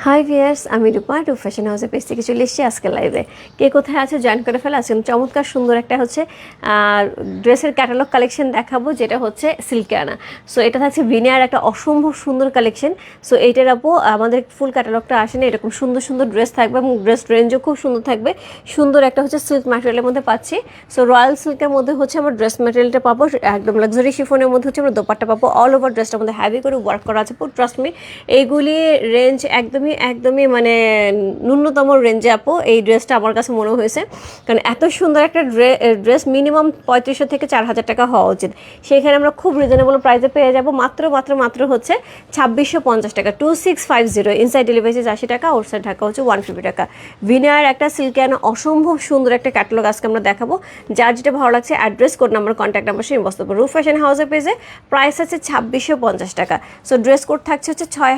High viewers আমি রূপা রূপ fashion হাউসের পেজ থেকে চলে এসেছি আজকে লাইভে কে কোথায় আছে জয়েন করে ফেলা? আজকে চমৎকার সুন্দর একটা হচ্ছে ড্রেসের ক্যাটালগ কালেকশন দেখাবো, যেটা হচ্ছে সিল্কে আনা। সো এটা থাকছে ভিনিয়ার একটা অসম্ভব সুন্দর কালেকশন সো এইটার আপু, আমাদের ফুল ক্যাটালগটা আসেনি, এরকম সুন্দর সুন্দর ড্রেস থাকবে এবং ড্রেস রেঞ্জও খুব সুন্দর থাকবে। সুন্দর একটা হচ্ছে সিল্ক ম্যাটেরিয়ালের মধ্যে পাচ্ছি। সো রয়্যাল সিল্কের মধ্যে হচ্ছে আমরা ড্রেস ম্যাটেরিয়ালটা পাবো, একদম লাক্সারি শিফনের মধ্যে হচ্ছে আমরা দোপাট্টা পাবো। অল ওভার ড্রেসটার মধ্যে হ্যাভি করে ওয়ার্ক করা আছে ট্রাস্ট মি এইগুলি রেঞ্জ একদমই একদমই মানে ন্যূনতম রেঞ্জে আপু, এই ড্রেসটা আমার কাছে মনে হয়েছে। কারণ এত সুন্দর একটা ড্রেস মিনিমাম পঁয়ত্রিশশো থেকে চার হাজার টাকা হওয়া উচিত। সেখানে আমরা খুব রিজনেবল প্রাইসে পেয়ে যাব। মাত্র মাত্র মাত্র হচ্ছে ছাব্বিশশো পঞ্চাশ টাকা। Two six five zero inside delivery আশি টাকা আউটসাইড ঢাকা হচ্ছে ওয়ান ফিফটি টাকা। ভিনার একটা সিল্কেন অসম্ভব সুন্দর একটা ক্যাটালগ আজকে আমরা দেখাবো। যার যেটা ভালো লাগছে address code number contact number সেই বস্তু রুফ ফ্যাশন হাউসের পেজে প্রাইস আছে ছাব্বিশশো পঞ্চাশ টাকা। সো ড্রেস কোড থাকছে হচ্ছে ছয়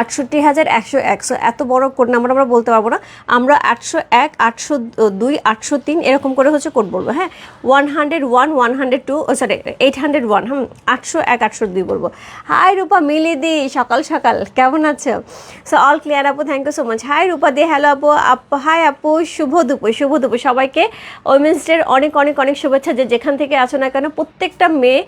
আটষট্টি হাজার একশো একশো এত বড় কোড নাম্বার আমরা বলতে পারব না। আমরা আটশো এক, আটশো দুই, আটশো তিন এরকম করে হচ্ছে কোড বলব হ্যাঁ? One hundred one one hundred two sorry eight hundred one, hmm, আটশো এক, আটশো দুই বলব। হাই রূপা, মিলি দি, সকাল সকাল, কেমন আছো? সো অল ক্লিয়ার আপু thank you so much hi Rupa the hello আপু, আপ হাই আপু, শুভ দুপুর শুভ দুপুর সবাইকে। উইমেন্স ডের অনেক অনেক অনেক শুভেচ্ছা যে যেখান থেকে আছো না কেন, প্রত্যেকটা মেয়ে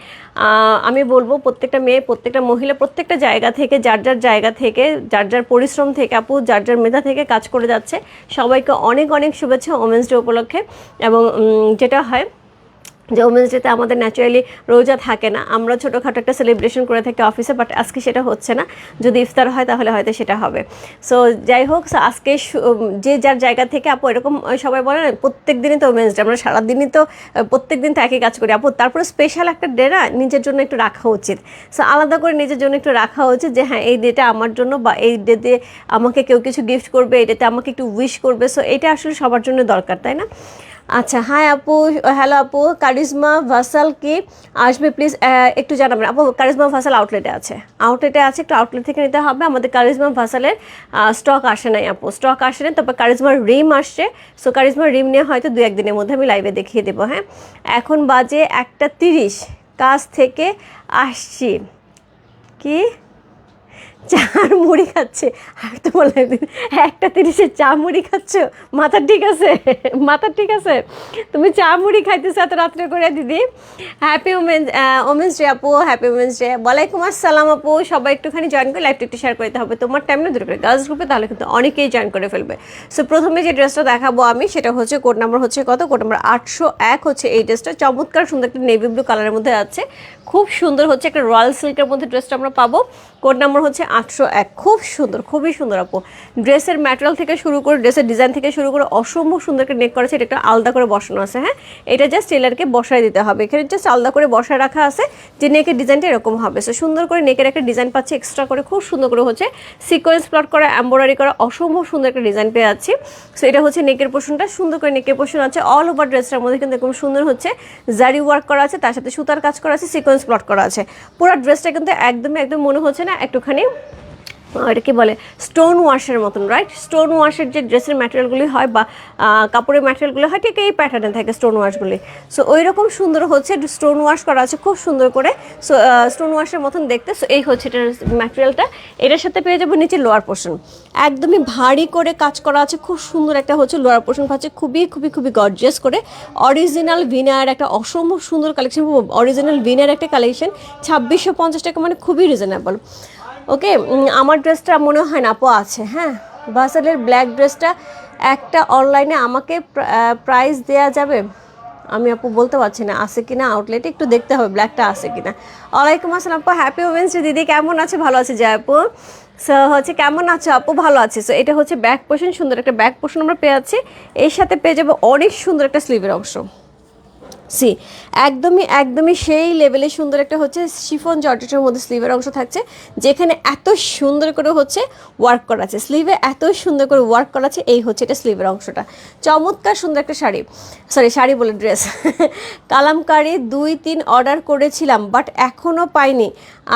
আমি বলব প্রত্যেকটা মেয়ে, প্রত্যেকটা মহিলা, প্রত্যেকটা জায়গা থেকে, যার যার জায়গা থেকে যার যার পরিশ্রম থেকে, আপু, যার যার মেধা থেকে কাজ করে যাচ্ছে, সবাইকে অনেক অনেক শুভেচ্ছা ওমেন্স ডে উপলক্ষে। এবং যেটা হয় যে ওমেন্স ডেতে আমাদের ন্যাচারালি রোজা থাকে না। আমরা ছোটোখাটো একটা সেলিব্রেশন করে থাকি অফিসে বাট আজকে সেটা হচ্ছে না। যদি ইফতার হয়, তাহলে হয়তো সেটা হবে। সো যাই হোক আজকে যে যার জায়গা থেকে আপু এরকম সবাই বলে না প্রত্যেক দিনই তো ওমেন্স ডে, আমরা সারাদিনই তো প্রত্যেক দিন তো একই কাজ করি। আপু, তারপরে স্পেশাল একটা ডে না, নিজের জন্য একটু রাখা উচিত। সো আলাদা করে নিজের জন্য একটু রাখা উচিত যে হ্যাঁ এই ডেটা আমার জন্য বা এই ডেতে আমাকে কেউ কিছু গিফট করবে, এই ডেতে আমাকে একটু উইশ করবে। সো এটা আসলে সবার জন্য দরকার, তাই না? আচ্ছা হাই আপু হ্যালো আপু কারিজমা ভাসাল কি? আসবে প্লিজ একটু জানাবেন। আপু কারিজমা ভাসাল আউটলেটে আছে। আউটলেটে আছে, একটু আউটলেট থেকে নিতে হবে। আমাদের কারিজমা ভাসালের স্টক আসে নাই আপু। স্টক আসে নাই, তবে কারিজমার রিম আসছে। সো কারিজমার রিম নিয়ে হয়তো দু একদিনের মধ্যে আমি লাইভে দেখিয়ে দেবো হ্যাঁ? এখন বাজে একটা তিরিশ। কাজ থেকে আসছি। কি? চার মুড়ি খাচ্ছে। আর তোমার লাগবে একটা তিরিশে চা মুড়ি খাচ্ছ? মাথা ঠিক আছে? মাথা ঠিক আছে? তুমি চা মুড়ি খাইতেছো এত রাত্রে করে, দিদি? হ্যাপি ওমেন্স ওমেন্স ডে আপু হ্যাপি ওমেন্স ডে ওয়ালাইকুম আসসালাম আপু, সবাই একটুখানি জয়েন করে লাইভটা একটু শেয়ার করতে হবে। তোমার টাইম না দূরে করে। গার্লস গ্রুপে তাহলে কিন্তু অনেকেই জয়েন করে ফেলবে। সো প্রথমে যে ড্রেসটা দেখাবো আমি, সেটা হচ্ছে কোড নাম্বার হচ্ছে কত? কোড নাম্বার আটশো এক হচ্ছে এই ড্রেসটা চমৎকার সুন্দর একটা নেভি ব্লু কালারের মধ্যে আছে। খুব সুন্দর হচ্ছে একটা রয়্যাল সিল্কের মধ্যে ড্রেসটা আমরা পাবো। কোড নাম্বার হচ্ছে আটশো এক। খুব সুন্দর, খুবই সুন্দর আপু। ড্রেসের ম্যাটেরিয়াল থেকে শুরু করে, ড্রেসের ডিজাইন থেকে শুরু করে অসম্ভব সুন্দর করে নেক করেছে, এটা একটা আলাদা করে বসানো আছে হ্যাঁ? এটা জাস্ট টেলারকে বসায় দিতে হবে। এখানে জাস্ট আলাদা করে বসায় রাখা আছে যে নেকের ডিজাইনটা এরকম হবে। সো সুন্দর করে নেকের একটা ডিজাইন পাচ্ছে এক্সট্রা করে খুব সুন্দর করে হচ্ছে সিকোয়েন্স প্লট করা এম্ব্রয়ডারি করা, অসম্ভব সুন্দর একটা ডিজাইন পেয়ে যাচ্ছি। সো এটা হচ্ছে নেকের পোর্শনটা সুন্দর করে নেকের পোর্শন আছে। অল ওভার ড্রেসটার মধ্যে কিন্তু এরকম সুন্দর হচ্ছে জারি ওয়ার্ক করা আছে, তার সাথে সুতার কাজ করা আছে সিকোয়েন্স প্লট করা আছে। পুরো ড্রেসটা কিন্তু একদমই, একদম মনে হচ্ছে না, একটুখানি আহ, এটা কি বলে? স্টোন ওয়াশের মতন রাইট স্টোন ওয়াশের যে ড্রেসের ম্যাটেরিয়ালগুলি হয় বা কাপড়ের ম্যাটেরিয়ালগুলি হয় ঠিক এই প্যাটার্নে থাকে স্টোন ওয়াশগুলি সো ওই রকম সুন্দর হচ্ছে স্টোন ওয়াশ করা আছে খুব সুন্দর করে। সো স্টোন ওয়াশের মতন দেখতে। সো এই হচ্ছে এটার ম্যাটেরিয়ালটা এটার সাথে পেয়ে যাব নিচে লোয়ার পোর্শন একদমই ভারী করে কাজ করা আছে খুব সুন্দর একটা হচ্ছে লোয়ার পোর্শন পাচ্ছে খুবই খুবই খুবই গর্জিয়াস করে। অরিজিনাল ভিনার একটা অসম্ভব সুন্দর কালেকশন অরিজিনাল ভিনার একটা কালেকশন ছাব্বিশশো পঞ্চাশ টাকা মানে খুবই রিজনেবল ওকে আমার ড্রেসটা মনে হয় না, আপু আছে হ্যাঁ? বাসালের ব্ল্যাক ড্রেসটা একটা অনলাইনে আমাকে প্রাইস দেয়া যাবে? আমি আপু বলতে পারছি না, আছে কিনা? আউটলেটে একটু দেখতে হবে ব্ল্যাকটা আছে কিনা। ওয়ালাইকুম আসসালাম আপু হ্যাপি ওমেন্স দিদি। কেমন আছে? ভালো আছে জয় আপু। সো হচ্ছে কেমন আছো আপু? ভালো আছে। সো এটা হচ্ছে ব্যাক পোর্শন সুন্দর একটা ব্যাক পোর্শন আমরা পেয়ে যাচ্ছি। এর সাথে পেয়ে যাব অনেক সুন্দর একটা স্লিভের অংশ। সি, একদমই একদমই সেই লেভেলে সুন্দর একটা হচ্ছে শিফন জর্জেটের মধ্যে স্লিভের অংশ থাকছে, যেখানে এত সুন্দর করে হচ্ছে ওয়ার্ক করা আছে। স্লিভে এত সুন্দর করে ওয়ার্ক করা আছে, এই হচ্ছে এটা স্লিভের অংশটা। চমৎকার সুন্দর একটা শাড়ি। সরি শাড়ি বলে ড্রেস কালামকারি দুই, তিন অর্ডার করেছিলাম বাট এখনও পাইনি।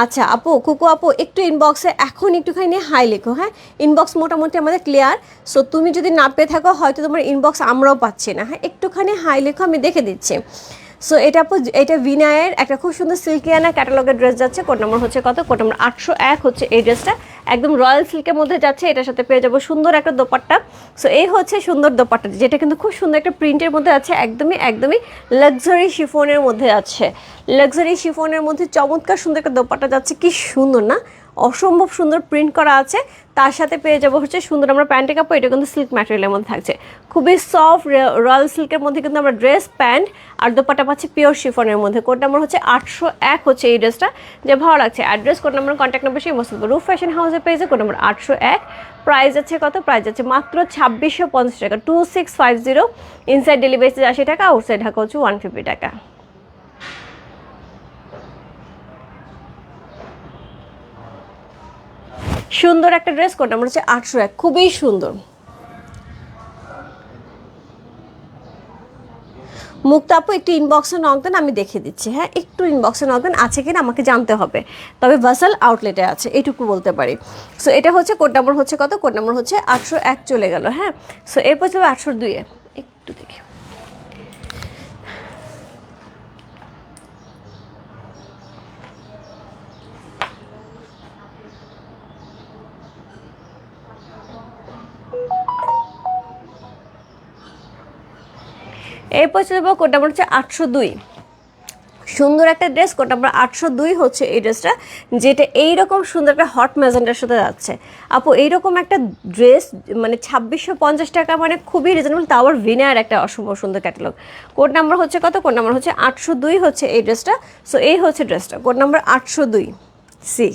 আচ্ছা আপু, কুকু আপু, একটু ইনবক্সে এখন একটুখানি হাই লেখো হ্যাঁ? ইনবক্স মোটামুটি আমাদের ক্লিয়ার সো তুমি যদি না পেয়ে থাকো, হয়তো তোমার ইনবক্স আমরাও পাচ্ছি না হ্যাঁ? একটুখানি হাই লেখো, আমি দেখে দিচ্ছি। সো এটা আপু, এটা ভিনায়ের, একটা খুব সুন্দর সিল্কিয়ানা ক্যাটালগের ড্রেস যাচ্ছে। কোড নম্বর হচ্ছে কত? কোড নম্বর আটশো এক হচ্ছে এই ড্রেসটা একদম রয়্যাল সিল্কের মধ্যে যাচ্ছে, এটার সাথে পেয়ে যাব সুন্দর একটা দোপাট্টা। সো এই হচ্ছে সুন্দর দোপাট্টা, যেটা কিন্তু খুব সুন্দর একটা প্রিন্টের মধ্যে আছে, একদমই একদমই লাক্সারি শিফনের মধ্যে আছে। লাক্সারি শিফনের মধ্যে চমৎকার সুন্দর একটা দোপাট্টা যাচ্ছে, কি সুন্দর না? অসম্ভব সুন্দর প্রিন্ট করা আছে। তার সাথে পেয়ে যাব হচ্ছে সুন্দর আমরা প্যান্টে কাপড়, এটা কিন্তু সিল্ক ম্যাটেরিয়ালের মধ্যে থাকছে। খুবই সফট রয়্যাল সিল্কের মধ্যে কিন্তু আমরা ড্রেস প্যান্ট আর দোপাটা পাচ্ছি পিওর শিফনের মধ্যে। কোড নাম্বার হচ্ছে আটশো এক হচ্ছে এই ড্রেসটা যে ভালো লাগছে address code number contact number সেই মস্ত রুফ ফ্যাশন হাউসে পেয়েছে কোড নাম্বার আটশো এক। প্রাইস আছে কত? প্রাইস আছে মাত্র ছাব্বিশশো পঞ্চাশ টাকা। Two six five zero inside delivery আশি টাকা আউটসাইড ঢাকা হচ্ছে ওয়ান ফিফটি টাকা। সুন্দর একটা ড্রেস কোড নাম্বার হচ্ছে আটশো এক, খুবই সুন্দর। মুক্তা আপু, একটু ইনবক্সে নক দেন, আমি দেখে দিচ্ছি। হ্যাঁ একটু ইনবক্সে নক দেন, আছে কিনা আমাকে জানতে হবে। তবে ভাসাল আউটলেটে আছে এইটুকু বলতে পারি। সো এটা হচ্ছে কোড নাম্বার হচ্ছে কত? কোড নাম্বার হচ্ছে আটশো এক চলে গেল হ্যাঁ? সো এরপর চলবে আটশো দুইয়ে একটু দেখি। এরপর চলবো কোড নাম্বার হচ্ছে আটশো দুই। সুন্দর একটা ড্রেস কোড নাম্বার আটশো দুই হচ্ছে এই ড্রেসটা, যেটা এইরকম সুন্দর একটা হট ম্যাজেন্ডার সাথে যাচ্ছে। আপু, এইরকম একটা ড্রেস মানে ছাব্বিশশো পঞ্চাশ টাকা মানে খুবই রিজনেবল তাও আবার ভিনার একটা অসম্ভব সুন্দর ক্যাটালগ কোড নাম্বার হচ্ছে কত? কোড নাম্বার হচ্ছে আটশো দুই হচ্ছে এই ড্রেসটা। সো এই হচ্ছে ড্রেসটা। কোড নাম্বার আটশো দুই সি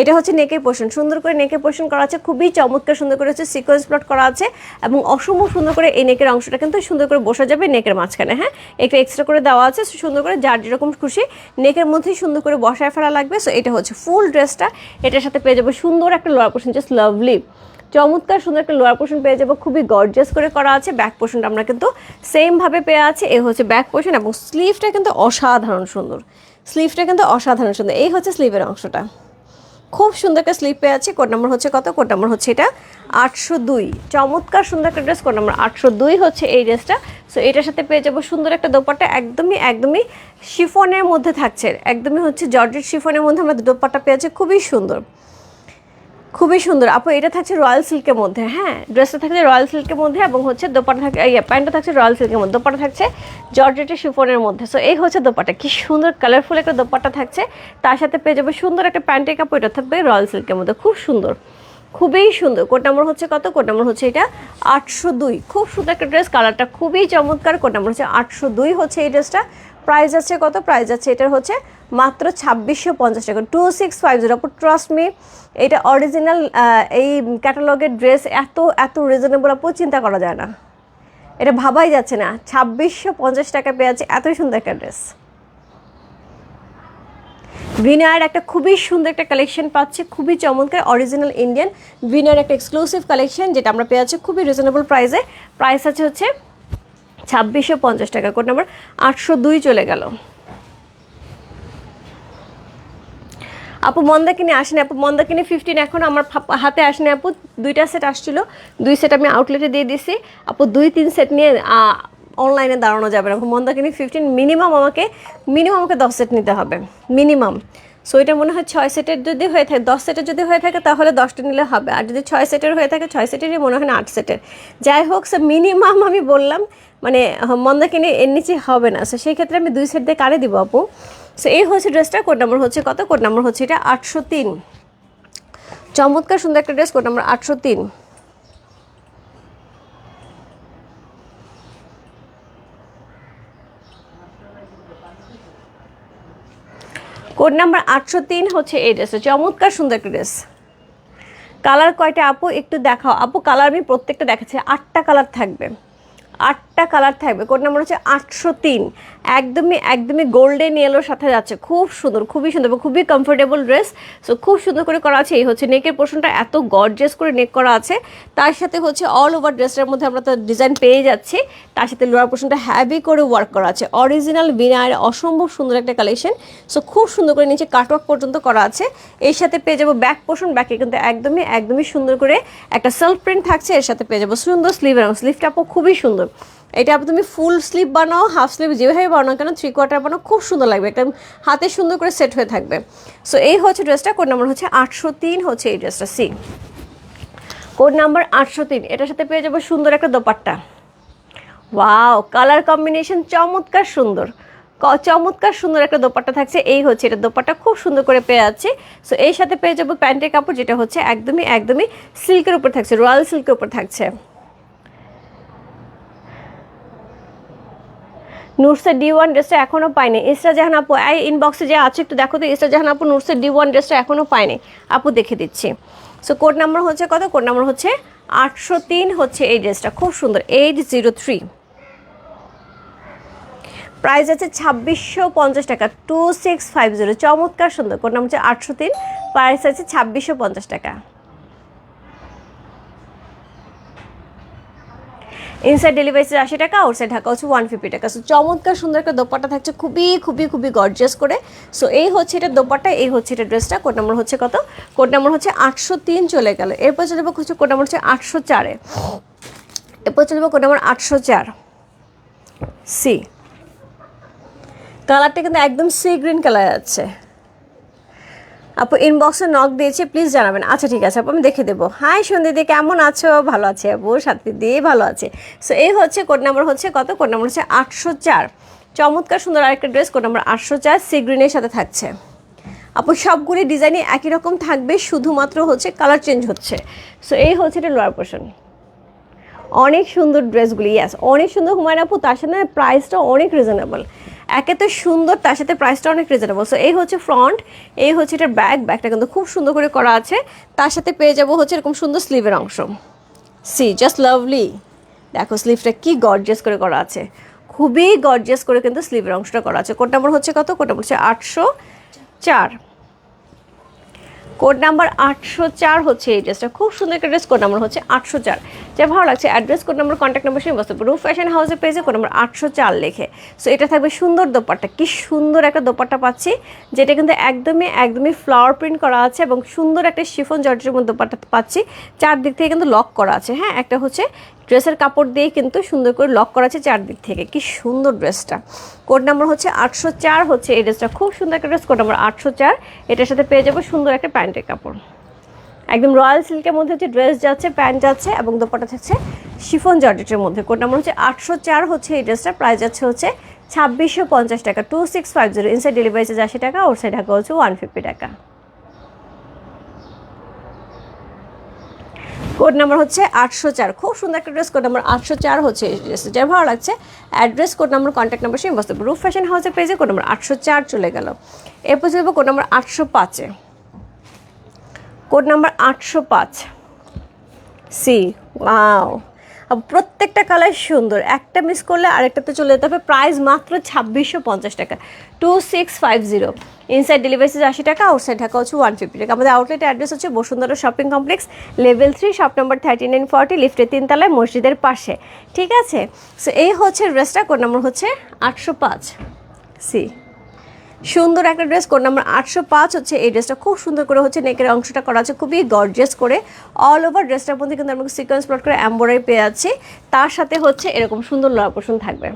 এটা হচ্ছে নেকের পোর্শন সুন্দর করে নেকের পোর্শন করা আছে, খুবই চমৎকার সুন্দর করে হচ্ছে সিকোয়েন্স প্লট করা আছে এবং অসম্ভব সুন্দর করে এই নেকের অংশটা কিন্তু সুন্দর করে বসা যাবে নেকের মাঝখানে হ্যাঁ? একটা এক্সট্রা করে দেওয়া আছে সুন্দর করে যার যেরকম খুশি নেকের মধ্যেই সুন্দর করে বসায় ফেলা লাগবে। সো এটা হচ্ছে ফুল ড্রেসটা এটার সাথে পেয়ে যাবে সুন্দর একটা লোয়ার পোর্শন জাস্ট লাভলি চমৎকার সুন্দর একটা লোয়ার পোর্শন পেয়ে যাব, খুবই গর্জিয়াস করে করা আছে। ব্যাক পোর্শনটা আমরা কিন্তু সেমভাবে পেয়ে আছে, এ হচ্ছে ব্যাক পোর্শন এবং স্লিভটা কিন্তু অসাধারণ সুন্দর। স্লিভটা কিন্তু অসাধারণ সুন্দর, এই হচ্ছে স্লিভের অংশটা। খুব সুন্দর একটা স্লিপ পেয়ে আছে কোড নাম্বার হচ্ছে কত? কোড নাম্বার হচ্ছে এটা আটশো দুই। চমৎকার সুন্দর একটা ড্রেস কোড নাম্বার আটশো দুই হচ্ছে এই ড্রেসটা সো এটার সাথে পেয়ে যাব সুন্দর একটা দোপাট্টা, একদমই একদমই শিফনের মধ্যে থাকছে। একদমই হচ্ছে জর্জেট শিফনের মধ্যে আমরা দোপাট্টা পেয়ে আছে খুবই সুন্দর। খুবই সুন্দর। আপু, এটা থাকছে রয়্যাল সিল্কের মধ্যে হ্যাঁ? ড্রেসটা থাকছে রয়্যাল সিল্কের মধ্যে এবং হচ্ছে দোপাটা থাকে ইয়ে প্যান্টটা থাকছে রয়্যাল সিল্কের মধ্যে। দোপাটা থাকছে জর্জেটের শিফনের মধ্যে। সো এই হচ্ছে দোপাটা কি সুন্দর কালারফুল একটা দোপাটা থাকছে। তার সাথে পেয়ে যাবে সুন্দর একটা প্যান্টের কাপড়। এটা থাকবে রয়্যাল সিল্কের মধ্যে। খুব সুন্দর। খুবই সুন্দর। কোড নাম্বার হচ্ছে কত? কোড নাম্বার হচ্ছে এটা আটশো দুই। খুব সুন্দর একটা ড্রেস কালারটা খুবই চমৎকার। কোড নাম্বার হচ্ছে আটশো দুই হচ্ছে এই ড্রেসটা প্রাইস আছে কত? প্রাইস আছে এটার হচ্ছে মাত্র ছাব্বিশশো পঞ্চাশ টাকা। Two six five zero trust me এটা অরিজিনাল এই ক্যাটালগের ড্রেস এত এত রিজনেবল আপু, চিন্তা করা যায় না। এটা ভাবাই যাচ্ছে না। ছাব্বিশশো পঞ্চাশ টাকা পেয়ে আছে এতই সুন্দর একটা ড্রেস ভিনার একটা খুবই সুন্দর একটা কালেকশন পাচ্ছে, খুবই চমৎকার অরিজিনাল ইন্ডিয়ান ভিনার একটা এক্সক্লুসিভ কালেকশন যেটা আমরা পেয়ে আছি খুবই রিজনেবল প্রাইসে প্রাইস আছে হচ্ছে ছাব্বিশশো পঞ্চাশ টাকা। কোড নাম্বার আটশো দুই চলে গেল। আপু, মন্দাকিনি আসেনি। আপু, মন্দাকিনি ফিফটিন এখন আমার হাতে আসেনি আপু। দুইটা সেট আসছিল। দুই সেট আমি আউটলেটে দিয়ে দিছি। আপু, দুই, তিন সেট নিয়ে অনলাইনে দাঁড়ানো যাবে না। আপু, মন্দাকিনি ফিফটিন মিনিমাম আমাকে মিনিমাম আমাকে দশ সেট নিতে হবে। মিনিমাম সো এটা মনে হয় ছয় সেটের যদি হয়ে থাকে, দশ সেটের যদি হয়ে থাকে, তাহলে দশটা নিলে হবে। আর যদি ছয় সেটের হয়ে থাকে, ছয় সেটেরই মনে হয় না আট সেটের। যাই হোক সে মিনিমাম আমি বললাম মানে মন্দাকিনি এর নিচে হবে না। সো সেই ক্ষেত্রে আমি দুই সেট দিয়ে কারে দিব, আপু? সো এই হচ্ছে ড্রেসটা কোড নাম্বার হচ্ছে কত? কোড নাম্বার হচ্ছে এটা আটশো তিন। চমৎকার সুন্দর একটা ড্রেস, কোড নাম্বার আটশো তিন। কোড নাম্বার আটশো তিন হচ্ছে এই ড্রেসটা। চমৎকার, সুন্দর একটি ড্রেস। কালার কয়টা আপু? একটু দেখাও। আপু, কালার আমি প্রত্যেকটা দেখাচ্ছি। আটটা কালার থাকবে। আটটা চারটা কালার থাকবে। কোড নাম্বার হচ্ছে আটশো তিন। একদমই একদমই গোল্ডেন ইয়েলোর সাথে যাচ্ছে। খুব সুন্দর, খুবই সুন্দর খুবই কমফোর্টেবল ড্রেস সো খুব সুন্দর করে করা আছে। এই হচ্ছে নেকের পোর্শনটা এত গর্জেস করে নেক করা আছে। তার সাথে হচ্ছে অল ওভার ড্রেসটার মধ্যে আমরা তো ডিজাইন পেয়ে যাচ্ছি। তার সাথে লোয়ার পোর্শনটা হ্যাভি করে ওয়ার্ক করা আছে। অরিজিনাল বিনায়ের অসম্ভব সুন্দর একটা কালেকশন সো খুব সুন্দর করে নিচে কাটওয়ার্ক পর্যন্ত করা আছে। এর সাথে পেয়ে যাব ব্যাক পোর্শন ব্যাকে কিন্তু একদমই একদমই সুন্দর করে একটা সেলফ প্রিন্ট থাকছে। এর সাথে পেয়ে যাব সুন্দর স্লিভ এবং স্লিভটা খুবই সুন্দর। এটা তুমি ফুল স্লিভ বানাও হাফ স্লিভ যেভাবে বানাও কেন থ্রি কোয়ার্টার বানাও, খুব সুন্দর লাগবে, একদম হাতে সুন্দর করে সেট হয়ে থাকবে। সো এই হচ্ছে ড্রেসটা কোড নাম্বার হচ্ছে আটশো তিন, হচ্ছে এই ড্রেসটা সি কোড নাম্বার আটশো তিন, এটার সাথে পেয়ে যাব সুন্দর একটা দোপাট্টা। ওয়াও কালার কম্বিনেশন চমৎকার সুন্দর। চমৎকার সুন্দর একটা দোপাট্টা থাকছে, এই হচ্ছে এটা দোপাট্টা, খুব সুন্দর করে পেয়ে যাচ্ছে। সো এর সাথে পেয়ে যাব প্যান্টের কাপড়, যেটা হচ্ছে একদমই একদমই সিল্কের উপর থাকছে রয়্যাল সিল্কের উপর থাকছে। নুরসের ডি ওয়ান ড্রেসটা এখনও পাইনি ইসরা জাহান আপু, এই ইনবক্সে যে আছে একটু দেখো তো, ইসরা জাহান আপু নুরসের ডি ওয়ান ড্রেসটা এখনও পাইনি আপু দেখে দিচ্ছি। সো কোড নাম্বার হচ্ছে কত? কোড নাম্বার হচ্ছে আটশো তিন হচ্ছে এই ড্রেসটা খুব সুন্দর। এইট জিরো থ্রি প্রাইস আছে ছাব্বিশশো পঞ্চাশ টাকা। টু সিক্স ফাইভ জিরো চমৎকার সুন্দর। কোড নাম হচ্ছে আটশো তিন। প্রাইস আছে ছাব্বিশশো পঞ্চাশ টাকা। ইনসাইড ডেলিভারি আশি টাকা আউটসাইড ঢাকা হচ্ছে ওয়ান ফিফটি টাকা। সো চমৎকার সুন্দর একটা দোপাট্টা থাকছে, খুবই খুবই খুবই গর্জিয়াস করে। সো এই হচ্ছে এটা দোপাট্টা, এই হচ্ছে এটা ড্রেসটা কোড নাম্বার হচ্ছে কত? কোড নাম্বার হচ্ছে আটশো তিন চলে গেল। এরপর চলে যাব হচ্ছে কোড নাম্বার হচ্ছে আটশো চারে এরপর চলে যাব কোড নাম্বার আটশো চার। সি কালারটা কিন্তু একদম সি গ্রিন কালার আছে। আপু ইনবক্সে নক দিয়েছে প্লিজ জানাবেন। আচ্ছা ঠিক আছে, আপু, আমি দেখে দেবো। হাই সন্ধিদি কেমন আছো? ভালো আছে আপু সাথী দিয়ে ভালো আছে। সো এই হচ্ছে কোড নাম্বার হচ্ছে কত? কোড নাম্বার হচ্ছে আটশো চার। চমৎকার সুন্দর আরেকটা ড্রেস কোড নাম্বার আটশো চার সি গ্রিনের সাথে থাকছে। আপু, সবগুলি ডিজাইনই একই রকম থাকবে, শুধুমাত্র হচ্ছে কালার চেঞ্জ হচ্ছে। সো এই হচ্ছে এটা লোয়ার পোর্শন অনেক সুন্দর ড্রেসগুলি ইয়াস অনেক সুন্দর হুমায়ুন আপু, তার সাথে প্রাইসটা অনেক রিজনেবল একে তো সুন্দর, তার সাথে প্রাইসটা অনেক রিজনেবল সো এই হচ্ছে ফ্রন্ট এই হচ্ছে এটার ব্যাগ ব্যাগটা কিন্তু খুব সুন্দর করে করা আছে। তার সাথে পেয়ে যাব হচ্ছে এরকম সুন্দর স্লিভের অংশ। সি জাস্ট লাভলি দেখো স্লিভটা কি গর্জিয়াস করে করা আছে। খুবই গর্জিয়াস করে কিন্তু স্লিভের অংশটা করা আছে। কোড নাম্বার হচ্ছে কত? কোড নাম্বার হচ্ছে আটশো চার। কোড নাম্বার আটশো চার হচ্ছে এই ড্রেসটা খুব সুন্দর একটা ড্রেস কোড নাম্বার হচ্ছে আটশো চার। যা ভালো লাগছে। Address code number contact number বসতে। রুফ ফ্যাশন হাউসে পেয়েছে কোড নম্বর আটশো চার লেখে। সো এটা থাকবে সুন্দর দোপাট্টা। কি সুন্দর একটা দোপাট্টা পাচ্ছি, যেটা কিন্তু একদমই একদমই ফ্লাওয়ার প্রিন্ট করা আছে এবং সুন্দর একটা শিফন জর্জের মধ্যে দোপাট্টা পাচ্ছি। চারদিক থেকে কিন্তু লক করা আছে হ্যাঁ? একটা হচ্ছে ড্রেসের কাপড় দিয়ে কিন্তু সুন্দর করে লক করা আছে চারদিক থেকে। কি সুন্দর ড্রেসটা কোড নাম্বার হচ্ছে আটশো চার, হচ্ছে এই ড্রেসটা খুব সুন্দর একটা ড্রেস কোড নাম্বার আটশো চার। এটার সাথে পেয়ে যাব সুন্দর একটা প্যান্টের কাপড়। একদম রয়্যাল সিল্কের মধ্যে হচ্ছে ড্রেস যাচ্ছে, প্যান্ট যাচ্ছে এবং দোপাটা থাকছে শিফন জর্জেটের মধ্যে। কোড নাম্বার হচ্ছে আটশো চার হচ্ছে এই ড্রেসটা প্রাইস যাচ্ছে হচ্ছে ছাব্বিশশো পঞ্চাশ টাকা। Two six five zero inside delivery charge আশি টাকা ওর সাইড ঢাকা হচ্ছে ওয়ান ফিফটি টাকা। কোড নাম্বার হচ্ছে আটশো চার। খুব সুন্দর একটা ড্রেস, কোড নাম্বার আটশো চার হচ্ছে এই ড্রেস যার ভালো লাগছে, address, code number contact number, সেই বসতে রুফ ফ্যাশন হাউসের পেজে কোড নাম্বার আটশো চার চলে গেল। এরপর চলবো কোড নাম্বার আটশো পাঁচে। কোড নাম্বার আটশো পাঁচ। C, wow. প্রত্যেকটা কালার সুন্দর। একটা মিস করলে আরেকটাতে চলে যেতে হবে। প্রাইস মাত্র ছাব্বিশশো পঞ্চাশ টাকা। Two six five zero inside delivery আশি টাকা আউটসাইড ঢাকা হচ্ছে ওয়ান ফিফটি টাকা। আমাদের আউটলেট অ্যাড্রেস হচ্ছে Bashundhara shopping complex level three shop number thirty nine forty লিফটের তিনতলায়, মসজিদের পাশে। ঠিক আছে? সো এই হচ্ছে ড্রেসটা কোড নম্বর হচ্ছে আটশো পাঁচ। সি সুন্দর একটা ড্রেস কোড নাম্বার আটশো পাঁচ হচ্ছে এই ড্রেসটা খুব সুন্দর করে হচ্ছে নেকের অংশটা করা আছে, খুবই গর্জিয়াস করে। অল ওভার ড্রেসটার মধ্যে কিন্তু আমাকে সিকোয়েন্স প্লট করে এম্বয়ডারি পেয়ে যাচ্ছি। তার সাথে হচ্ছে এরকম সুন্দর লড়া পোষণ থাকবে।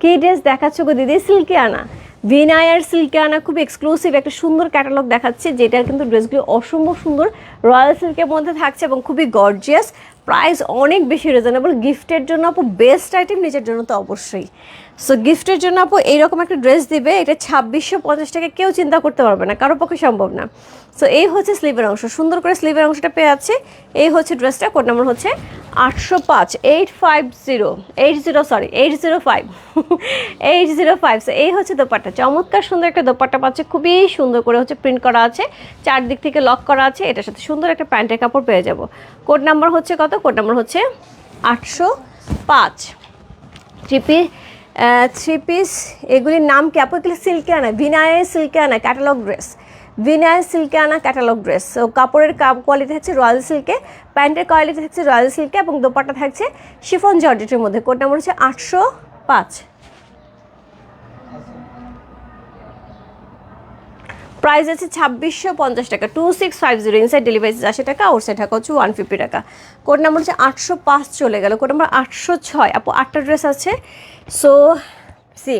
কি ড্রেস দেখাচ্ছ গো দিদি? সিল্কি আনা ভিনায়ার সিল্কে আনা খুব এক্সক্লুসিভ একটা সুন্দর ক্যাটালগ দেখাচ্ছে, যেটার কিন্তু ড্রেসগুলো অসম্ভব সুন্দর। রয়্যাল সিল্কের মধ্যে থাকছে এবং খুবই গর্জিয়াস প্রাইস অনেক বেশি রিজনেবল গিফটের জন্য আপু বেস্ট আইটেম নিজের জন্য তো অবশ্যই। সো গিফটের জন্য আপু এইরকম একটা ড্রেস দিবে, এটা ছাব্বিশশো পঞ্চাশ টাকা কেউ চিন্তা করতে পারবে না, কারও পক্ষে সম্ভব না। সো এই হচ্ছে স্লিভের অংশ। সুন্দর করে স্লিভের অংশটা পেয়ে যাচ্ছে। এই হচ্ছে ড্রেসটা কোড নাম্বার হচ্ছে আটশো পাঁচ eight five zero eight zero sorry eight zero five eight zero five so এই হচ্ছে দোপাট্টা। চমৎকার সুন্দর একটা দোপাট্টা পাচ্ছে, খুবই সুন্দর করে হচ্ছে প্রিন্ট করা আছে। চারদিক থেকে লক করা আছে, এটার সাথে সুন্দর একটা প্যান্টের কাপড় পেয়ে যাব। কোড নাম্বার হচ্ছে কত? কোড নাম্বার হচ্ছে আটশো পাঁচ। থ্রি থ্রি পিস এগুলির নাম কি? আপু, এগুলো সিল্কে আনা ভিনায়ের সিল্কে আনা ক্যাটালগ ড্রেস ভিনায় সিল্কে আনা ক্যাটালগ ড্রেস তো কাপড়ের কোয়ালিটি থাকছে রয়্যাল সিল্কে প্যান্টের কোয়ালিটি থাকছে রয়্যাল সিল্কে এবং দোপাট্টা থাকছে শিফন জর্জেটের মধ্যে। কোড নাম্বার হচ্ছে আটশো পাঁচ। প্রাইস আছে ছাব্বিশশো পঞ্চাশ টাকা। Two six five zero inside delivery আশি টাকা আউটসাইড টাকা হচ্ছে ওয়ান ফিফটি টাকা। কোড নাম্বার হচ্ছে আটশো পাঁচ চলে গেল। কোড নাম্বার আটশো ছয়। আপু, আটটা ড্রেস আছে। So see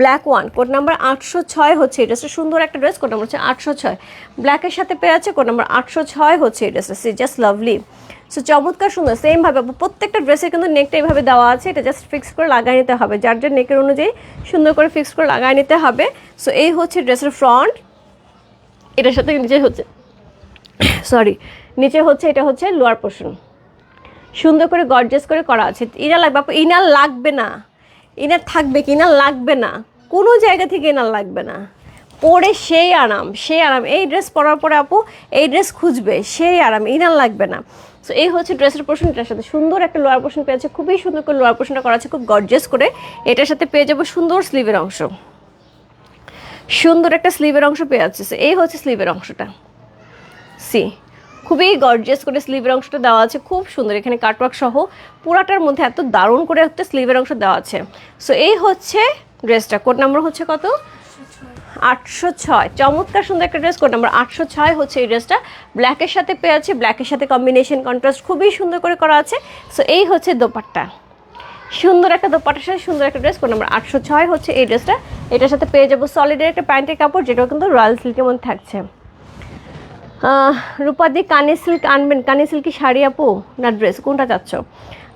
black one code number আটশো ছয় হচ্ছে এই ড্রেসটা সুন্দর একটা ড্রেস কোড নাম্বার হচ্ছে আটশো ছয় ব্ল্যাকের সাথে পেয়ে আছে কোড নাম্বার আটশো ছয় হচ্ছে এই ড্রেসটা সি জাস্ট লাভলি সো চমৎকার, সুন্দর সেমভাবে প্রত্যেকটা ড্রেসে কিন্তু নেকটা এইভাবে দেওয়া আছে। এটা জাস্ট ফিক্স করে লাগাই নিতে হবে। যার যার নেকের অনুযায়ী সুন্দর করে ফিক্স করে লাগাই নিতে হবে। সো এই হচ্ছে ড্রেসের ফ্রন্ট এটার সাথে নিচে হচ্ছে সরি নিচে হচ্ছে, এটা হচ্ছে লোয়ার পোর্শন সুন্দর করে গর্জেস করে করা আছে। ইনার লাগবে ইনার লাগবে না। ইনার থাকবে কি ইনার লাগবে না। কোনো জায়গা থেকে ইনার লাগবে না। পরে সেই আরাম সেই আরাম। এই ড্রেস পরার পরে আপু এই ড্রেস খুঁজবে, সেই আরাম। ইনার লাগবে না। সো এই হচ্ছে ড্রেসের পোর্শন এটার সাথে সুন্দর একটা লোয়ার পোর্শন পেয়েছে খুবই সুন্দর করে লোয়ার পোর্শনটা করা আছে, খুব গর্জেস করে। এটার সাথে পেয়ে যাব সুন্দর স্লিভের অংশ। সুন্দর একটা স্লিভের অংশ পেয়ে যাচ্ছে। এই হচ্ছে স্লিভের অংশটা। সি খুবই গর্জিয়াস করে স্লিভের অংশটা দেওয়া আছে। খুব সুন্দর, এখানে কাটওয়ার্ক সহ পুরাটার মধ্যে এত দারুণ করে একটা স্লিভের অংশ দেওয়া আছে। সো এই হচ্ছে ড্রেসটা কোড নাম্বার হচ্ছে কত? আটশো ছয়। চমৎকার সুন্দর একটা ড্রেস কোড নাম্বার আটশো ছয় হচ্ছে এই ড্রেসটা ব্ল্যাকের সাথে পেয়ে আছে। ব্ল্যাকের সাথে কম্বিনেশন কন্ট্রাস্ট খুবই সুন্দর করে করা আছে। সো এই হচ্ছে দোপাট্টা। সুন্দর একটা দোপাটার সাথে সুন্দর একটা ড্রেস কোড নাম্বার আটশো ছয় হচ্ছে এই ড্রেসটা এটার সাথে পেয়ে যাব সলিডের একটা প্যান্টের কাপড়, যেটাও কিন্তু রয়্যাল সিল্কের মধ্যে থাকছে। রূপাদি কানে সিল্ক আনবেন। কানে সিল্কি শাড়ি আপু? না ড্রেস কোনটা চাচ্ছ?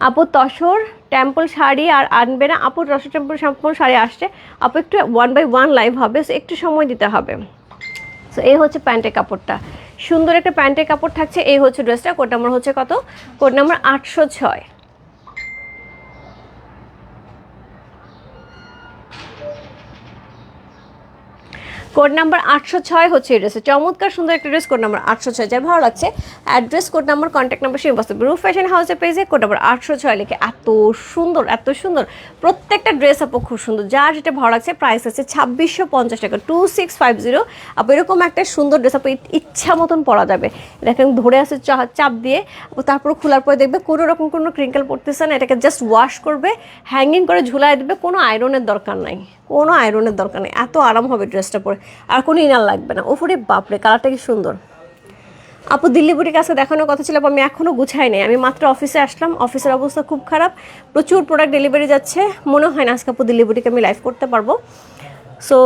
আপু, তসর টেম্পল শাড়ি আর আনবে না আপু, তসর টেম্পল সম্পূর্ণ শাড়ি আসছে। আপু, একটু ওয়ান বাই ওয়ান লাইভ হবে সো একটু সময় দিতে হবে। সো এই হচ্ছে প্যান্টের কাপড়টা। সুন্দর একটা প্যান্টের কাপড় থাকছে, এই হচ্ছে ড্রেসটা কোড নাম্বার হচ্ছে কত? কোড নাম্বার আটশো ছয়। কোড নাম্বার আটশো ছয় হচ্ছে এই চমৎকার, সুন্দর একটা ড্রেস কোড নাম্বার আটশো ছয় যা ভালো লাগছে। Address code number contact number সেই বস্তু রুফ ফ্যাশন হাউসে পেয়েছে কোড নাম্বার আটশো ছয় লিখে এত সুন্দর এত সুন্দর। প্রত্যেকটা ড্রেস আপু খুব সুন্দর। যার যেটা ভালো লাগছে প্রাইস আছে ছাব্বিশশো পঞ্চাশ টাকা টু সিক্স ফাইভ জিরো আপু, এরকম একটা সুন্দর ড্রেস আপু ইচ্ছা মতন পরা যাবে। দেখেন, ধরে আছে চাপ দিয়ে। তারপর খোলার পরে দেখবে কোনো রকম কোনো ক্রিঙ্কেল পড়তেছে না, এটাকে জাস্ট ওয়াশ করবে হ্যাঙ্গিং করে ঝুলাই দেবে, কোনো আয়রনের দরকার নাই। কোনো আয়রনের দরকার নেই। এত আরাম হবে ড্রেসটা পরে। আর কোনো ইনার লাগবে না। ওপরে বাপরে, কালারটা কি সুন্দর। আপু, দিল্লি বুটির কাছে দেখানোর কথা ছিল আমি এখনও গুছাই নাই। আমি মাত্র অফিসে আসলাম। অফিসের অবস্থা খুব খারাপ। প্রচুর প্রোডাক্ট ডেলিভারি যাচ্ছে। মনে হয় না আজকে আপু, দিল্লি বুটিকে আমি লাইভ করতে পারব। সো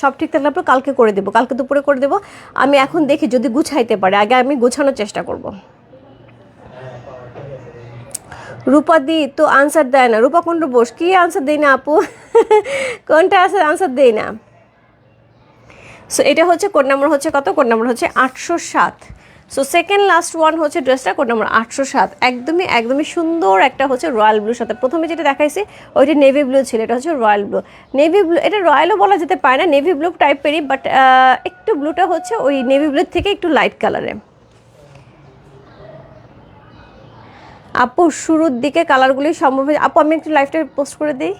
সব ঠিক থাকলে আপু, কালকে করে দেবো। কালকে দুপুরে করে দেবো। আমি এখন দেখি, যদি গুছাইতে পারে। আগে আমি গুছানোর চেষ্টা করব। রূপা দি তো আনসার দেয় না। রূপা কোনটা বস, কি আনসার দেই না আপু? কোনটা আছে আনসার দেই না। সো এটা হচ্ছে কোড নাম্বার হচ্ছে কত? কোড নাম্বার হচ্ছে আটশো সাত। সো সেকেন্ড লাস্ট ওয়ান হচ্ছে ড্রেসটা কোড নাম্বার আটশো সাত। একদমই একদমই সুন্দর একটা হচ্ছে রয়্যাল ব্লুর সাথে। প্রথমে যেটা দেখাইছি, ওইটা নেভি ব্লু ছিল, এটা হচ্ছে রয়্যাল ব্লু নেভি ব্লু এটা রয়্যালও বলা যেতে পারে না নেভি ব্লু টাইপেরই বাট একটু ব্লুটা হচ্ছে ওই নেভি ব্লুর থেকে একটু লাইট কালারে আপু, শুরুর দিকে কালারগুলি সম্ভব আপু, আমি একটু লাইফটা পোস্ট করে দিই।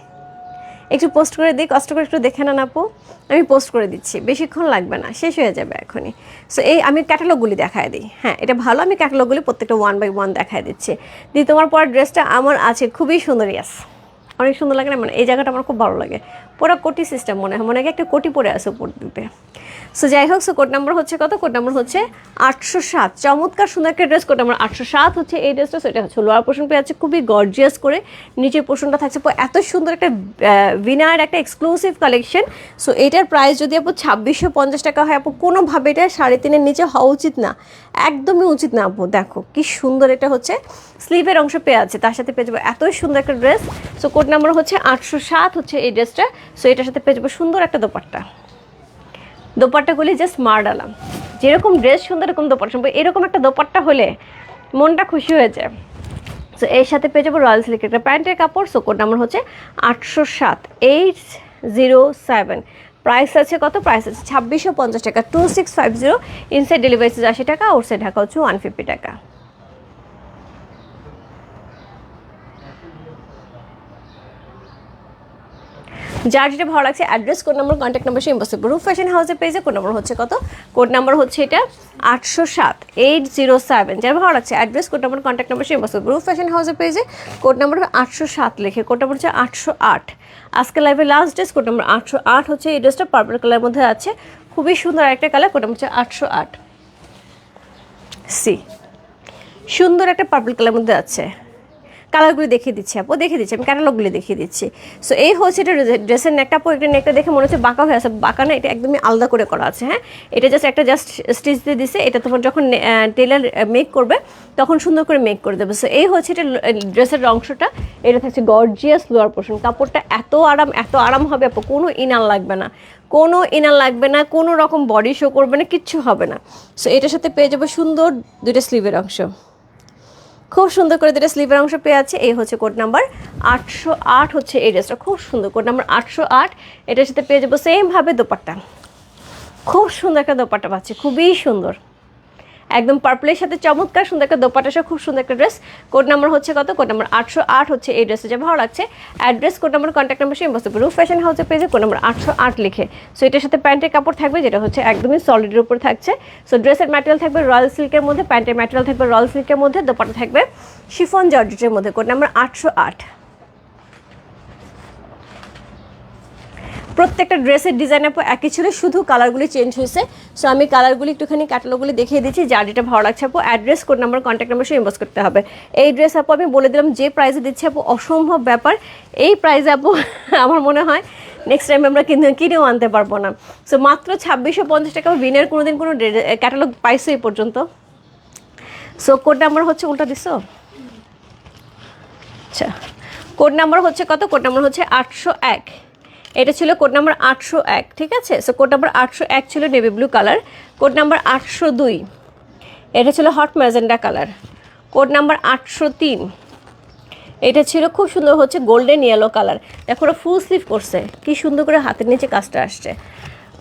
একটু পোস্ট করে দিই, কষ্ট করে একটু দেখে নেন আপু। আমি পোস্ট করে দিচ্ছি, বেশিক্ষণ লাগবে না, শেষ হয়ে যাবে এখনই। সো এই আমি ক্যাটালগুলি দেখায় দিই। হ্যাঁ এটা ভালো, আমি ক্যাটালগুলি প্রত্যেকটা ওয়ান বাই ওয়ান দেখায় দিচ্ছি। দিদি তোমার পর ড্রেসটা আমার আছে, খুবই সুন্দর ইয়াস অনেক সুন্দর লাগে না? মানে এই জায়গাটা আমার খুব ভালো লাগে। পুরো কোটি সিস্টেম মনে হয় মনে হয় একটা কোটি পরে আছে উপর দিতে সো যাই হোক সো কোড নাম্বার হচ্ছে কত? কোড নাম্বার হচ্ছে আটশো সাত। চমৎকার, সুন্দর একটা ড্রেস কোড নাম্বার আটশো সাত হচ্ছে এই ড্রেসটা সেটা হচ্ছে লোয়ার পোর্শন পেয়ে আছে খুবই গর্জিয়াস করে নিচের পোর্শনটা থাকছে। এত সুন্দর একটা ভিনার একটা এক্সক্লুসিভ কালেকশন সো এটার প্রাইস যদি আপু ছাব্বিশশো পঞ্চাশ টাকা হয়, আপু, কোনোভাবে এটা সাড়ে তিনের নিচে হওয়া উচিত না। একদমই উচিত না আপু। দেখো, কি সুন্দর এটা হচ্ছে। স্লিভের অংশ পেয়ে আছে তার সাথে পেয়ে যাব এতই সুন্দর একটা ড্রেস সো কোড নাম্বার হচ্ছে আটশো সাত হচ্ছে এই ড্রেসটা সো এটার সাথে পেয়ে যাব সুন্দর একটা দোপাট্টা। দোপাট্টাগুলি জাস্ট মার ডালাম যেরকম ড্রেস সুন্দর এরকম দোপাট্টা সম্ভব এরকম একটা দোপাট্টা হলে মনটা খুশি হয়ে যায়। তো এর সাথে পেয়ে যাব রয়্যাল সিল্কের একটা প্যান্টের কাপড় সো কোড নাম্বার হচ্ছে আটশো সাত এইট জিরো সেভেন প্রাইস আছে কত? প্রাইস আছে ছাব্বিশশো পঞ্চাশ টাকা two six five zero inside delivery আশি টাকা আউটসাইড ঢাকা হচ্ছে ওয়ান ফিফটি টাকা। যার যেটা ভালো লাগছে address code number contact number সেই ইম্পসিবল রুফ ফ্যাশন হাউসের পেজে কোড নম্বর হচ্ছে কত? কোড নাম্বার হচ্ছে এটা আটশো সাত এইট জিরো সেভেন যার ভালো লাগছে address code number contact number সেই ইম্পসিবল রুফ ফ্যাশন হাউসের পেজে কোড নাম্বার আটশো সাত লিখে কোড নাম্বার হচ্ছে আটশো আট। আজকে লাইভে লাস্ট ড্রেস কোড নম্বর আটশো আট হচ্ছে এই ড্রেসটা পার্পল কালারের মধ্যে আছে। খুবই সুন্দর একটা কালার কোড নাম্বার হচ্ছে আটশো আট। সি সুন্দর একটা পার্পল কালার মধ্যে আছে। কালারগুলি দেখিয়ে দিচ্ছি আপু, দেখিয়ে দিচ্ছি, আমি ক্যাটালগুলি দেখিয়ে দিচ্ছি। সো এই হচ্ছে এটা ড্রেসের নেকটা আপু একটা নেকটা দেখে মনে হচ্ছে বাঁকা হয়ে আছে বাঁকা না, এটা একদমই আলাদা করে করা আছে হ্যাঁ? এটা জাস্ট একটা জাস্ট স্টিচ দিয়ে দিছে, এটা তোমার যখন টেলার মেক করবে, তখন সুন্দর করে মেক করে দেবে। সো এই হচ্ছে এটা ড্রেসের অংশটা, এটা থাকছে গর্জিয়াস লোয়ার পোর্শন কাপড়টা এত আরাম এত আরাম হবে আপু, কোনো ইনার লাগবে না। কোনো ইনার লাগবে না, কোনো রকম বডি শো করবে না, কিচ্ছু হবে না। সো এটার সাথে পেয়ে যাব সুন্দর দুইটা স্লিভের অংশ। খুব সুন্দর করে দুটো স্লিভের অংশ পেয়ে আছে এই হচ্ছে কোড নাম্বার আটশো আট হচ্ছে এই ড্রেসটা খুব সুন্দর কোড নাম্বার আটশো আট। এটার সাথে পেয়ে যাব সেমভাবে দোপাট্টা। খুব সুন্দর একটা দোপাট্টা পাচ্ছি, খুবই সুন্দর। একদম পার্পলের সাথে চমৎকার সুন্দর একটা দোপাটা সহ খুব সুন্দর একটা ড্রেস কোড নাম্বার হচ্ছে কত? কোড নাম্বার আটশো আট হচ্ছে এই ড্রেসে যা ভালো লাগছে। Address code number contact number সেই বস্তু রুফ ফ্যাশন হাউসের পেজে কোড নাম্বার আটশো আট লিখে। সো এটার সাথে প্যান্টের কাপড় থাকবে যেটা হচ্ছে একদমই সলিডের উপর থাকছে। সো ড্রেসের ম্যাটেরিয়াল থাকবে রয়্যাল সিল্কের মধ্যে প্যান্টের ম্যাটেরিয়াল থাকবে রয়্যাল সিল্কের মধ্যে, দোপাট্টা থাকবে শিফন জর্জেটের মধ্যে। কোড নাম্বার আটশো আট। প্রত্যেকটা ড্রেসের ডিজাইন আপু একই ছিল, শুধু কালারগুলি চেঞ্জ হয়েছে। সো আমি কালারগুলি একটুখানি ক্যাটালগুলি দেখিয়ে দিচ্ছি, যার যেটা ভালো লাগছে আপু। Address code number contact number সে ইনভেস্ট করতে হবে। এই ড্রেস আপু, আমি বলে দিলাম, যে প্রাইসে দিচ্ছি আপু, অসম্ভব ব্যাপার। এই প্রাইসে আপু, আমার মনে হয় নেক্সট টাইম আমরা কিনে, কিনেও আনতে পারব না। সো মাত্র ছাব্বিশশো পঞ্চাশ টাকা বিনের কোনো দিন কোনো ক্যাটালগ পাইছো এই পর্যন্ত। সো কোড নাম্বার হচ্ছে, উল্টা দিছো? আচ্ছা। কোড নাম্বার হচ্ছে কত? কোড নাম্বার হচ্ছে আটশো এক। এটা ছিল কোড নাম্বার আটশো এক, ঠিক আছে? সো কোড নাম্বার আটশো এক ছিল navy blue colour code number আটশো দুই, এটা ছিল hot magenta colour code number আটশো তিন, এটা ছিল খুব সুন্দর হচ্ছে গোল্ডেন ইয়েলো কালার দেখো ওরা ফুল স্লিভ করছে, কি সুন্দর করে হাতের নিচে কাজটা আসছে।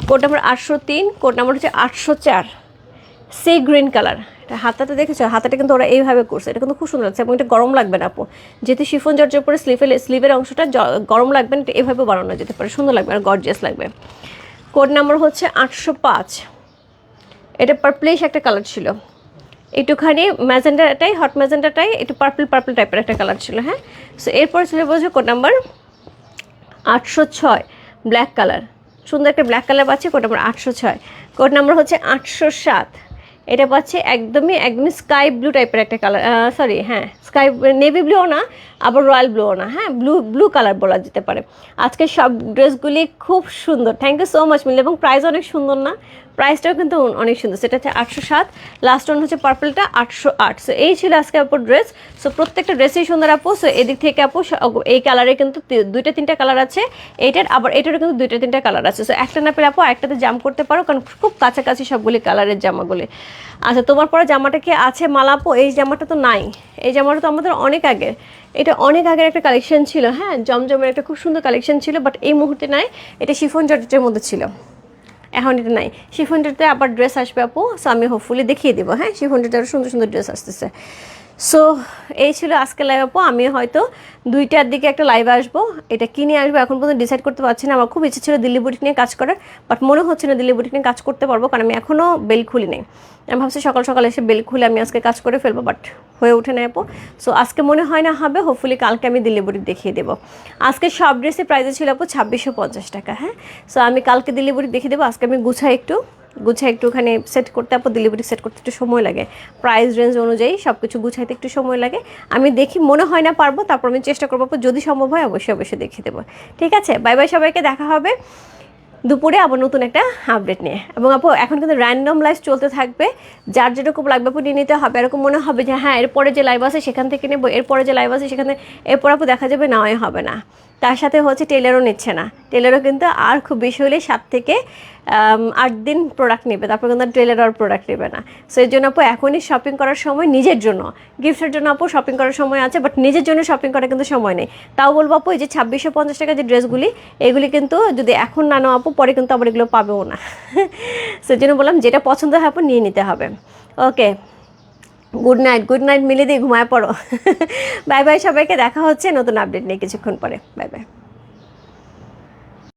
কোড নাম্বার আটশো তিন, কোড নাম্বার হচ্ছে আটশো চার সি গ্রিন কালার হাতাটা দেখেছ? হাতাটা কিন্তু ওরা এইভাবে করছে। এটা কিন্তু খুব সুন্দর লাগছে এবং এটা গরম লাগবে না, আপু। যেহেতু শিফন জর্জের উপরে স্লিভের স্লিভের অংশটা গরম লাগবে না এভাবে বানানো যেতে পারে। সুন্দর লাগবে আর গর্জিয়াস লাগবে। কোড নাম্বার হচ্ছে আটশো পাঁচ। এটা পার্পলিশ একটা কালার ছিল। একটুখানি ম্যাজেন্ডাটাই হট ম্যাজেন্ডাটাই একটু পার্পল পার্পল টাইপের একটা কালার ছিল হ্যাঁ? সো এরপর ছিল বলছে কোড নাম্বার আটশো ছয় ব্ল্যাক কালার সুন্দর একটা ব্ল্যাক কালার পাচ্ছি, কোড নাম্বার আটশো ছয়। কোড নাম্বার হচ্ছে আটশো সাত। এটা পাচ্ছে একদমই একদমই স্কাই ব্লু টাইপের একটা কালার সরি হ্যাঁ স্কাই নেভি ব্লুও না, আবার রয়্যাল ব্লুও না হ্যাঁ ব্লু ব্লু কালার বলা যেতে পারে। আজকে সব ড্রেসগুলি খুব সুন্দর থ্যাংক ইউ সো মাচ মিল, এবং প্রাইস অনেক সুন্দর না প্রাইসটাও কিন্তু অনেক সুন্দর। সেটা হচ্ছে আটশো সাত লাস্ট ওয়ান হচ্ছে পার্পলটা আটশো আট। সো এই ছিল আজকে আপুর ড্রেস সো প্রত্যেকটা ড্রেসই সুন্দর আপু। সো এদিক থেকে আপু এই কালারে কিন্তু দুইটা তিনটা কালার আছে। এইটার আবার এটারও কিন্তু দুইটা তিনটা কালার আছে। সো একটা না পেলে আপু একটাতে জাম করতে পারো, কারণ খুব কাছাকাছি সবগুলি কালারের জামাগুলি। আচ্ছা তোমার পরে জামাটা কি আছে মালাপো এই জামাটা তো নাই। এই জামাটা তো আমাদের অনেক আগে। এটা অনেক আগের একটা কালেকশন ছিল হ্যাঁ? জমজমের একটা খুব সুন্দর কালেকশন ছিল বাট এই মুহূর্তে নাই। এটা শিফন জর্জেটের মধ্যে ছিল। এখন এটা নাই। শিফনটাতে আবার ড্রেস আসবে আপু সো আমি হোপফুলি দেখিয়ে দেবো হ্যাঁ? শিফনটাতে আরও সুন্দর সুন্দর ড্রেস আসতেছে। সো এই ছিল আজকে লাইভ আপু আমি হয়তো দুইটার দিকে একটা লাইভ আসব। এটা কিনে আসব এখন পর্যন্ত ডিসাইড করতে পারছি না। আমার খুব ইচ্ছে ছিল দিল্লি বুটিক নিয়ে কাজ করার বাট মনে হচ্ছে না দিল্লি বুটিক নিয়ে কাজ করতে পারব, কারণ আমি এখনও বেল খুলি নেই। আমি ভাবছি সকাল সকাল এসে বেল খুলে আমি আজকে কাজ করে ফেলব বাট হয়ে ওঠে না আপু। সো আজকে মনে হয় না হবে হোপফুলি কালকে আমি দিল্লি বুটিক দেখিয়ে দেবো। আজকে সব ড্রেসের প্রাইসে ছিল আপু ছাব্বিশশো পঞ্চাশ টাকা হ্যাঁ? সো আমি কালকে দিল্লি বুটিক দেখিয়ে দেবো। আজকে আমি গুছাই একটু। গুছাই একটুখানি সেট করতে, আপু ডেলিভারি সেট করতে একটু সময় লাগে। প্রাইস রেঞ্জ অনুযায়ী সব কিছু গুছাইতে একটু সময় লাগে। আমি দেখি মনে হয় না পারব, তারপর আমি চেষ্টা করব যদি সম্ভব হয় অবশ্যই অবশ্যই দেখিয়ে দেবো। ঠিক আছে? বাই বাই সবাইকে, দেখা হবে দুপুরে আবার নতুন একটা আপডেট নিয়ে। এবং আপু, এখন কিন্তু র্যান্ডম লাইভ চলতে থাকবে। যার যেরকম লাগবে আপু নিয়ে নিতে হবে। এরকম মনে হবে যে হ্যাঁ এরপরে যে লাইভ আছে সেখান থেকে নেব, এরপরে যে লাইভ আছে সেখানে, এরপর আপু দেখা যাবে নেওয়াই হবে না। তার সাথে হচ্ছে টেলারও নিচ্ছে না। টেলারও কিন্তু আর খুব বেশি হলে সাত থেকে আট দিন প্রোডাক্ট নেবে। তারপর কিন্তু টেলার আর প্রোডাক্ট নেবে না। সো এর জন্য আপু এখনই শপিং করার সময় নিজের জন্য। গিফটের জন্য আপু শপিং করার সময় আছে বাট নিজের জন্য শপিং করার কিন্তু সময় নেই। তাও বলব আপু, এই যে ছাব্বিশশো পঞ্চাশ টাকা যে ড্রেসগুলি, এগুলি কিন্তু যদি এখন না নাও আপু, পরে কিন্তু আবার এগুলো পাবেও না। সো জন্য বললাম যেটা পছন্দ হয় আপু, নিয়ে নিতে হবে। Okay good night good night মিলে দিয়ে ঘুমায় পড়ো। বাই বাই সবাইকে দেখা হচ্ছে নতুন আপডেট নিয়ে কিছুক্ষণ পরে। Bye bye